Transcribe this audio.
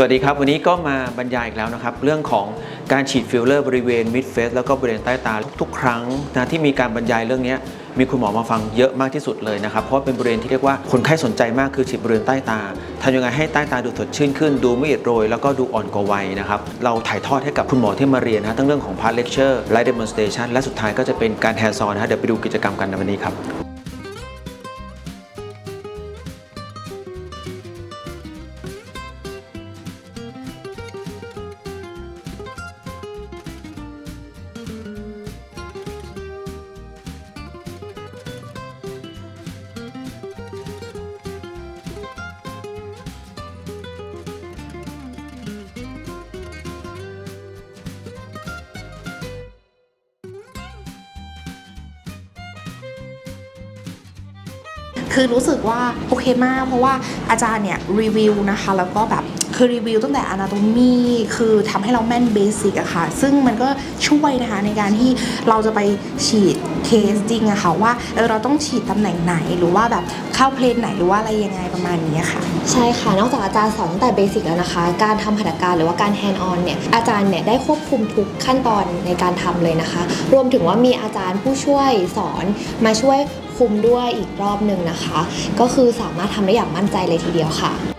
สวัสดีครับ วันนี้ก็มาบรรยายอีกแล้วนะครับ เรื่องของการฉีดฟิลเลอร์บริเวณมิดเฟสแล้วก็บริเวณใต้ตา ทุกครั้งนะที่มีการบรรยายเรื่องนี้มีคุณหมอมาฟังเยอะมากที่สุดเลยนะครับ เพราะเป็นบริเวณที่เรียกว่าคนไข้สนใจมากคือฉีดบริเวณใต้ตาทำยังไงให้ใต้ตาดูสดชื่นขึ้น ดูไม่อิดโรย แล้วก็ดูอ่อนกว่าวัยนะครับ เราถ่ายทอดให้กับคุณหมอที่มาเรียนนะทั้งเรื่องของพาร์ทเลคเชอร์ไลท์เดโมนสเตชันและสุดท้ายก็จะเป็นการแฮนด์ซอนนะเดี๋ยวไปดูกิจกรรมกันในวันนี้ครับ คือรู้สึกว่าโอเคมาก เพราะว่าอาจารย์เนี่ยรีวิวนะคะ แล้วก็แบบ คือรีวิวตั้งแต่ anatomy คือทำให้เราแม่นเบสิกอะค่ะ ซึ่งมันก็ช่วยนะคะในการที่เราจะไปฉีดเคสจริงอะค่ะว่าเออเราต้องฉีดตำแหน่งไหนหรือว่าแบบเข้าเพลนไหนหรือว่าอะไรยังไงประมาณนี้ค่ะ ใช่ค่ะ นอกจากอาจารย์สอนตั้งแต่เบสิกแล้วนะคะ การทำหัตถการหรือว่าการแฮนด์ออนเนี่ยอาจารย์เนี่ยได้ควบคุมทุกขั้นตอนในการทำเลยนะคะ รวมถึงว่ามีอาจารย์ผู้ช่วยสอนมาช่วยคุมด้วยอีกรอบหนึ่งนะคะ ก็คือสามารถทำได้อย่างมั่นใจเลยทีเดียวค่ะ